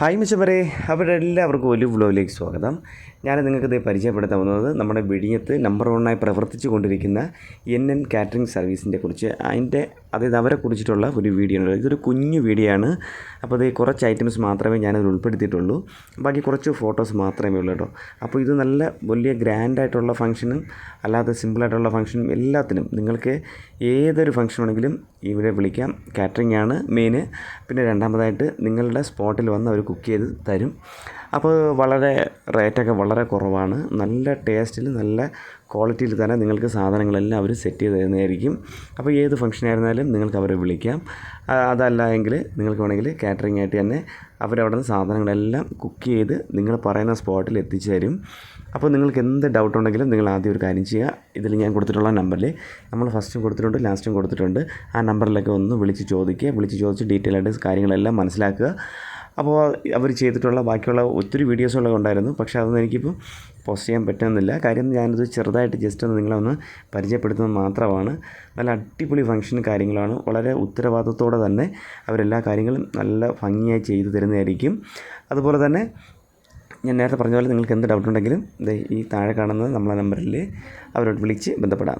Hi മിച്ചവരെ അവരുടെ എല്ലാവർക്കും ഒരു വ്ലോഗിലേക്ക് സ്വാഗതം. ഞാൻ നിങ്ങൾക്കിത് പരിചയപ്പെടുത്താൻ പോകുന്നത് നമ്മുടെ വെടിയത്ത് നമ്പർ വണ്ണായി പ്രവർത്തിച്ചു കൊണ്ടിരിക്കുന്ന എൻ എൻ കാറ്ററിംഗ് സർവീസിന്റെ കുറിച്ച്. അതിന്റെ അതായത് അവരെ കുറിച്ചിട്ടുള്ള ഒരു വീഡിയോ ഇതൊരു കുഞ്ഞു വീഡിയോ ആണ്. അപ്പോൾ ഇത് കുറച്ച് ഐറ്റംസ് മാത്രമേ ഞാനതിൽ ഉൾപ്പെടുത്തിയിട്ടുള്ളൂ. ബാക്കി കുറച്ച് ഫോട്ടോസ് മാത്രമേ ഉള്ളൂ കേട്ടോ. അപ്പോൾ ഇത് നല്ല വലിയ ഗ്രാൻഡായിട്ടുള്ള ഫംഗ്ഷനും അല്ലാതെ സിമ്പിളായിട്ടുള്ള ഫംഗ്ഷനും എല്ലാത്തിനും നിങ്ങൾക്ക് ഏതൊരു ഫംഗ്ഷൻ ആണെങ്കിലും ഇവിടെ വിളിക്കാം. കാറ്ററിംഗ് ആണ് മെയിന് പിന്നെ രണ്ടാമതായിട്ട് നിങ്ങളുടെ സ്പോട്ടിൽ വന്ന് അവർ കുക്ക് ചെയ്ത് തരും. അപ്പോൾ വളരെ റേറ്റൊക്കെ വളരെ കുറവാണ്. നല്ല ടേസ്റ്റിൽ നല്ല ക്വാളിറ്റിയിൽ തന്നെ നിങ്ങൾക്ക് സാധനങ്ങളെല്ലാം അവർ സെറ്റ് ചെയ്ത് തരുന്നതായിരിക്കും. അപ്പോൾ ഏത് ഫംഗ്ഷൻ ആയിരുന്നാലും നിങ്ങൾക്ക് അവരെ വിളിക്കാം. അതല്ല എങ്കിൽ നിങ്ങൾക്ക് വേണമെങ്കിൽ കാറ്ററിംഗ് ആയിട്ട് തന്നെ അവരവിടെ നിന്ന് സാധനങ്ങളെല്ലാം കുക്ക് ചെയ്ത് നിങ്ങൾ പറയുന്ന സ്പോട്ടിൽ എത്തിച്ചു തരും. അപ്പോൾ നിങ്ങൾക്ക് എന്ത് ഡൗട്ട് ഉണ്ടെങ്കിലും നിങ്ങൾ ആദ്യം ഒരു കാര്യം ചെയ്യുക. ഇതിൽ ഞാൻ കൊടുത്തിട്ടുള്ള നമ്പറിൽ നമ്മൾ ഫസ്റ്റും കൊടുത്തിട്ടുണ്ട് ലാസ്റ്റും കൊടുത്തിട്ടുണ്ട്. ആ നമ്പറിലൊക്കെ ഒന്ന് വിളിച്ച് ചോദിക്കുക. വിളിച്ച് ചോദിച്ച് ഡീറ്റെയിൽ ആയിട്ട് കാര്യങ്ങളെല്ലാം മനസ്സിലാക്കുക. അപ്പോൾ അവർ ചെയ്തിട്ടുള്ള ബാക്കിയുള്ള ഒത്തിരി വീഡിയോസുകളൊക്കെ ഉണ്ടായിരുന്നു. പക്ഷേ അതൊന്നും എനിക്കിപ്പോൾ പോസ്റ്റ് ചെയ്യാൻ പറ്റുന്നില്ല. കാര്യം ഞാനത് ചെറുതായിട്ട് ജസ്റ്റ് ഒന്ന് നിങ്ങളെ ഒന്ന് പരിചയപ്പെടുത്തുന്നത് മാത്രമാണ്. നല്ല അടിപൊളി ഫംഗ്ഷൻ കാര്യങ്ങളാണ് വളരെ ഉത്തരവാദിത്തത്തോടെ തന്നെ അവരെല്ലാ കാര്യങ്ങളും നല്ല ഭംഗിയായി ചെയ്തു തരുന്നതായിരിക്കും. അതുപോലെ തന്നെ ഞാൻ നേരത്തെ പറഞ്ഞ പോലെ നിങ്ങൾക്ക് എന്ത് ഡൗട്ട് ഉണ്ടെങ്കിലും ഈ താഴെ കാണുന്നത് നമ്മളെ നമ്പറിൽ അവരോട് വിളിച്ച് ബന്ധപ്പെടാം.